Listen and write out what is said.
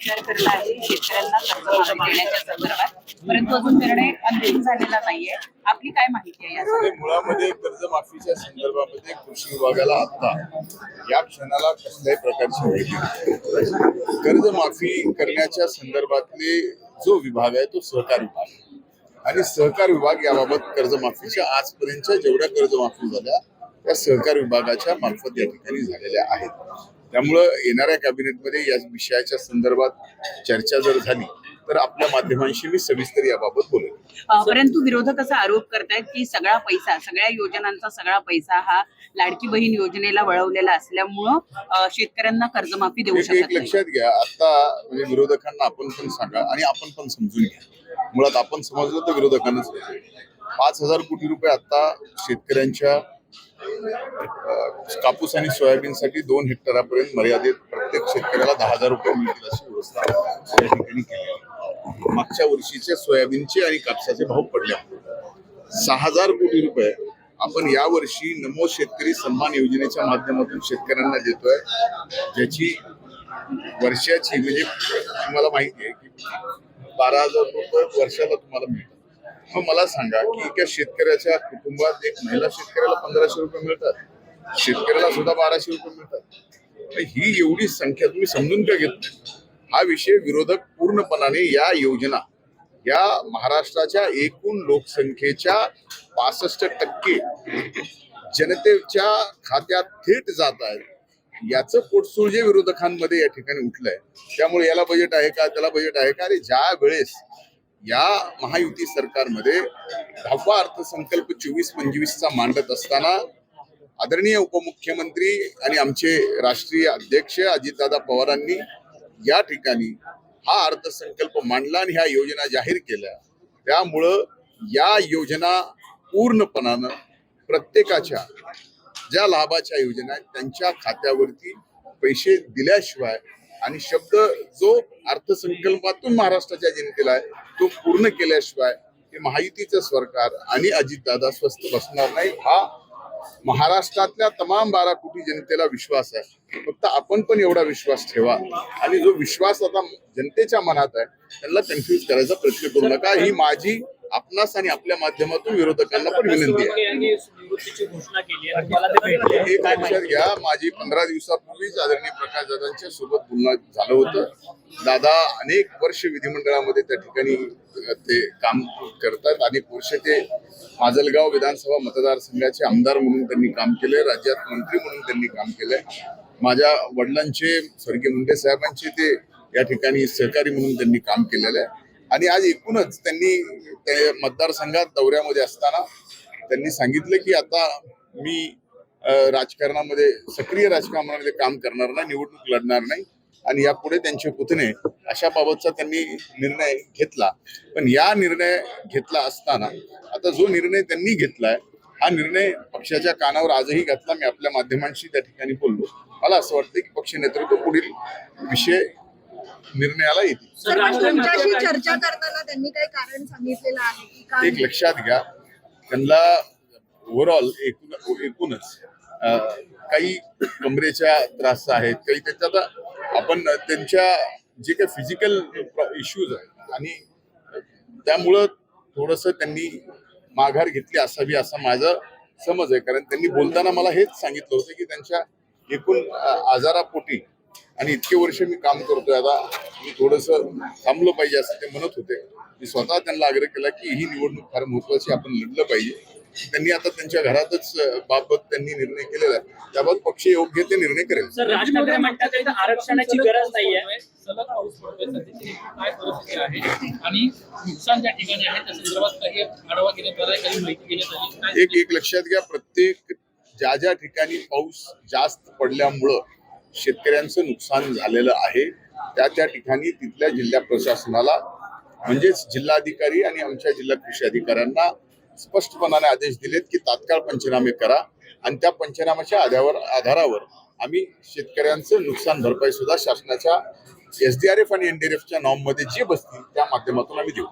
विचार करला आहे. शेतकऱ्यांना कर्जमाफी देण्याच्या संदर्भात. परंतु अजून निर्णय अंतिम झालेला नाहीये. आपली काय माहिती आहे या आणि मुळामध्ये कर्जमाफीच्या संदर्भामध्ये कृषी विभागाला आता या क्षणाला कसल्याही प्रकारची. कर्जमाफी करण्याच्या संदर्भातले जो विभाग आहे तो सहकार विभाग. आणि सहकार विभाग याबाबत कर्जमाफीच्या आजपर्यंतच्या जेवढ्या कर्जमाफी झाल्या त्या सहकार विभागाच्या मार्फत या ठिकाणी झालेल्या आहेत. त्यामुळं येणाऱ्या कॅबिनेटमध्ये या विषयाच्या संदर्भात चर्चा जर झाली तर आपल्या माध्यमांशी मी सविस्तर याबाबत बोलेन. परंतु विरोधक असा आरोप करतायत की सगळा पैसा सगळ्या योजनांचा सगळा पैसा हा लाडकी बहीण योजनेला वळवलेला असल्यामुळं शेतकऱ्यांना कर्जमाफी देऊ शकत लक्षात घ्या आता म्हणजे विरोधकांना आपण पण सांगा आणि आपण पण समजून घ्या. मुळात आपण समजलं तर विरोधकांनाच समजेल. पाच हजार कोटी रुपये आता शेतकऱ्यांच्या कापूस आणि सोयाबीनसाठी दोन हेक्टरापर्यंत मर्यादित प्रत्येक शेतकऱ्याला दहा हजार रुपये मिळतील अशी व्यवस्था या ठिकाणी केली आहे. मागच्या वर्षीचे सोयाबीनचे आणि कापसाचे भाव पडले सहा हजार कोटी रुपये आपण यावर्षी नमो शेतकरी सन्मान योजनेच्या माध्यमातून शेतकऱ्यांना देतोय ज्याची वर्षाची म्हणजे तुम्हाला माहिती आहे की बारा हजार रुपये वर्षाला तुम्हाला मिळतात मग मला सांगा की एका शेतकऱ्याच्या कुटुंबात एक महिला शेतकऱ्याला पंधराशे रुपये मिळतात शेतकऱ्याला सुद्धा बाराशे रुपये मिळतात. ही एवढी संख्या तुम्ही समजून का घेत नाही? हा विषय विरोधक पूर्णपणाने या योजना या महाराष्ट्राच्या एकूण लोकसंख्येच्या पासष्ट टक्के जनतेच्या खात्यात थेट जात आहेत. याचं पोटसूळ जे विरोधकांमध्ये या ठिकाणी उठलंय त्यामुळे याला बजेट आहे का त्याला बजेट आहे का? अरे ज्या वेळेस या महायुती सरकारमध्ये दहावा अर्थसंकल्प चोवीस पंचवीसचा मांडत असताना आदरणीय उपमुख्यमंत्री आणि आमचे राष्ट्रीय अध्यक्ष अजितदादा पवारांनी या ठिकाणी हा अर्थसंकल्प मांडला आणि ह्या योजना जाहीर केल्या. त्यामुळं या योजना पूर्णपणानं प्रत्येकाच्या ज्या लाभाच्या योजना आहेत त्यांच्या खात्यावरती पैसे दिल्याशिवाय आणि शब्द जो अर्थसंकल्पातून महाराष्ट्राच्या जनतेला आहे तो पूर्ण केल्याशिवाय हे महायुतीचं सरकार आणि अजितदादा स्वस्त बसणार नाही हा महाराष्ट्रातल्या तमाम बारा कोटी जनतेला विश्वास आहे. फक्त आपण पण एवढा विश्वास ठेवा. आणि जो विश्वास आता जनतेच्या मनात आहे त्यांना कन्फ्युज करायचा प्रयत्न करू नका. ही माझी आपणास आणि आपल्या माध्यमातून विरोधकांना पण विनंती आहे. एक लक्षात घ्या माझी पंधरा दिवसापूर्वीच आदरणीय प्रकाश दादांच्या सोबत बोलणं झालं होतं. दादा अनेक वर्ष विधिमंडळामध्ये त्या ठिकाणी ते काम करतात अनेक वर्ष ते माजलगाव विधानसभा मतदारसंघाचे आमदार म्हणून त्यांनी काम केलंय राज्यात मंत्री म्हणून त्यांनी काम केलंय. माझ्या वडिलांचे स्वर्गीय मुंडे साहेबांचे ते या ठिकाणी सहकारी म्हणून त्यांनी काम केलेलं आहे. आणि आज एकूणच त्यांनी ते मतदारसंघात दौऱ्यामध्ये असताना त्यांनी सांगितलं की आता मी राजकारणामध्ये सक्रिय राजकारणामध्ये काम करणार नाही निवडणूक लढणार नाही आणि यापुढे त्यांचे पुतणे अशा बाबतचा त्यांनी निर्णय घेतला. पण या निर्णय घेतला असताना आता जो निर्णय त्यांनी घेतलाय हा निर्णय पक्षाच्या कानावर आजही घातला. मी आपल्या माध्यमांशी त्या ठिकाणी बोललो. मला असं वाटतं की पक्ष नेतृत्व पुढील विषय निर्णयाला येतील. चर्चा करताना त्यांनी काही कारण सांगितलेलं आहे एक लक्षात घ्या त्यांना ओव्हरऑल एकूण एकूणच काही कमरेच्या त्रास आहेत काही त्यांच्या आता आपण त्यांच्या जे काही फिजिकल इश्यूज आहेत आणि त्यामुळं थोडस त्यांनी माघार घेतली असावी असा माझा समज आहे. कारण त्यांनी बोलताना मला हेच सांगितलं होतं की त्यांच्या एकूण आजारापोटी आणि इतके वर्ष मी काम करतोय. आता मी थोडस थांबलो पाहिजे असं ते म्हणत होते. मी स्वतः त्यांना आग्रह केला की ही निवडणूक फार महत्वाची आपण लढलं पाहिजे. त्यांनी आता त्यांच्या घरातच बाबत त्यांनी निर्णय केलेला आहे. त्याबाबत पक्ष योग्य ते निर्णय करेल. सर राज ठाकरे म्हणतात इथं आरक्षणाची गरज नाहीये. सलग पाऊस पडतोय सध्याची काय परिस्थिती आहे? आणि नुकसान ज्या ठिकाणी आहे त्या संदर्भात काही आढावा घेण्यात आलाय? काही माहिती घेण्यात आली? काय एक एक लक्षात घ्या. प्रत्येक ज्या ज्या ठिकाणी पाऊस जास्त पडल्यामुळं शेतकऱ्यांचं नुकसान झालेलं आहे त्या त्या ठिकाणी तिथल्या जिल्हा प्रशासनाला म्हणजेच जिल्हाधिकारी आणि आमच्या जिल्हा कृषी अधिकाऱ्यांना स्पष्टपणाने आदेश दिलेत की तात्काळ पंचनामे करा आणि त्या पंचनाम्याच्या आधारावर आधारावर आम्ही शेतकऱ्यांचं नुकसान भरपाई सुद्धा शासनाच्या एसडीआरएफ आणि एनडीआरएफच्या एफच्या मध्ये जे बसतील त्या माध्यमातून आम्ही देऊ.